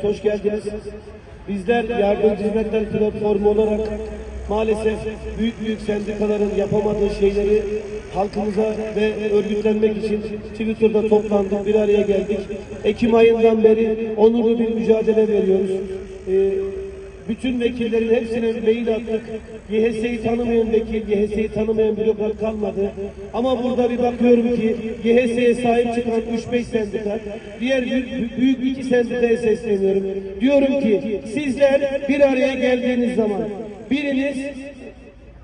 Hoş geldiniz. Bizler Yardımcı Hizmetler Platformu olarak maalesef büyük büyük sendikaların yapamadığı şeyleri halkımıza ve örgütlenmek için Twitter'da toplandık, bir araya geldik. Ekim ayından beri onurlu bir mücadele veriyoruz. Ee, bütün vekillerin hepsine mail attık. YHS'yi tanımayan vekil, YHS'yi tanımayan bürokrat kalmadı. Ama burada bir bakıyorum ki YHS'ye sahip çıkan 3-5 sendika, diğer büyük, büyük iki sendikaya sesleniyorum. Diyorum ki sizler bir araya geldiğiniz zaman biriniz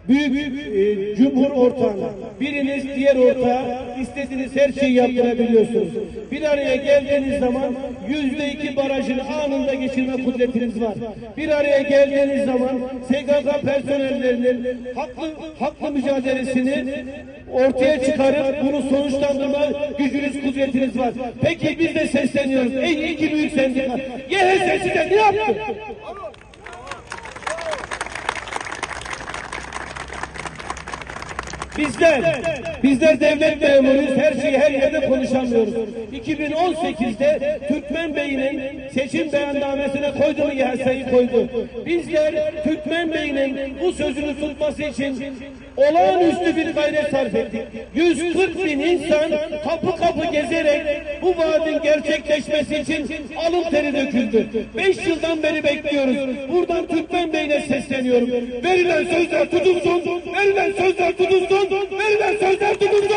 büyük e, cumhur ortağına, biriniz diğer ortağa istediğiniz her şeyi yaptırabiliyorsunuz. Bir araya geldiğiniz zaman yüzde iki barajını anında geçirme kudretiniz var. Bir araya geldiğiniz zaman SGK personellerinin haklı, haklı mücadelesini ortaya çıkarıp bunu sonuçlandırma gücünüz, kudretiniz var. Peki biz de sesleniyoruz. Ey iki büyük sendika. YHS size ne yaptı? Bizler, bizler devlet memuruyuz, her şeyi her yerde konuşamıyoruz. 2018'de Türkmen Bey'in seçim beyannamesine koydu mu koydu. Bizler Türkmen Bey'in bu sözünü tutması için olağanüstü bir gayret sarf ettik. 140 bin insan kapı kapı gezerek bu vaadin gerçekleşmesi için alın teri döküldü. 5 yıldan beri bekliyoruz. Buradan Türkmen Bey'ine sesleniyorum. Verilen sözler tutulsun, verilen sözler tutulsun, verilen sözler tutulsun.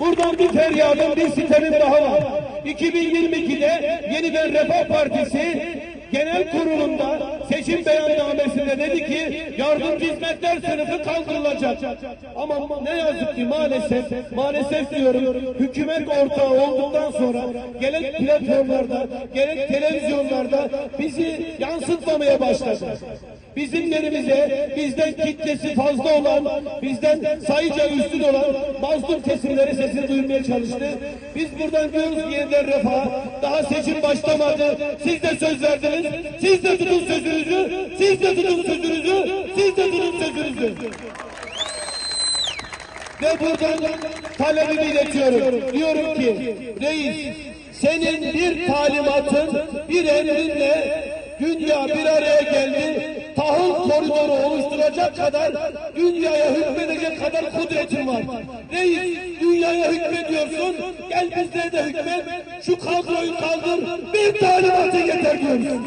Buradan bir feryadım, bir sitemim daha var. 2022'de yeniden Refah Partisi genel kurulunda seçim beyannamesinde dedi ki yardımcı hizmetler sınıfı kaldırılacak. Ama ne yazık ki maalesef, maalesef diyorum hükümet ortağı olduktan sonra gerek platformlarda gerek televizyonlarda bizi yansıtmamaya başladı. Bizim bizden kitlesi fazla olan, bizden sayıca üstün olan mazlum kesimleri sesini duyurmaya çalıştı. Biz buradan diyoruz yeniden refah, daha seçim başlamadı. Siz de söz verdiniz, siz de tutun sözünüzü, siz de tutun sözünüzü, siz de tutun sözünüzü. Ve buradan talebimi iletiyorum. Diyorum ki reis senin bir talimatın bir emrinle dünya bir araya geldi. Koridoru oluşturacak kadar dünyaya hükmedecek kadar kudretin var. Reis dünyaya hükmediyorsun gel bizlere de hükmet. Şu kadroyu kaldır bir talimatı yeter diyoruz.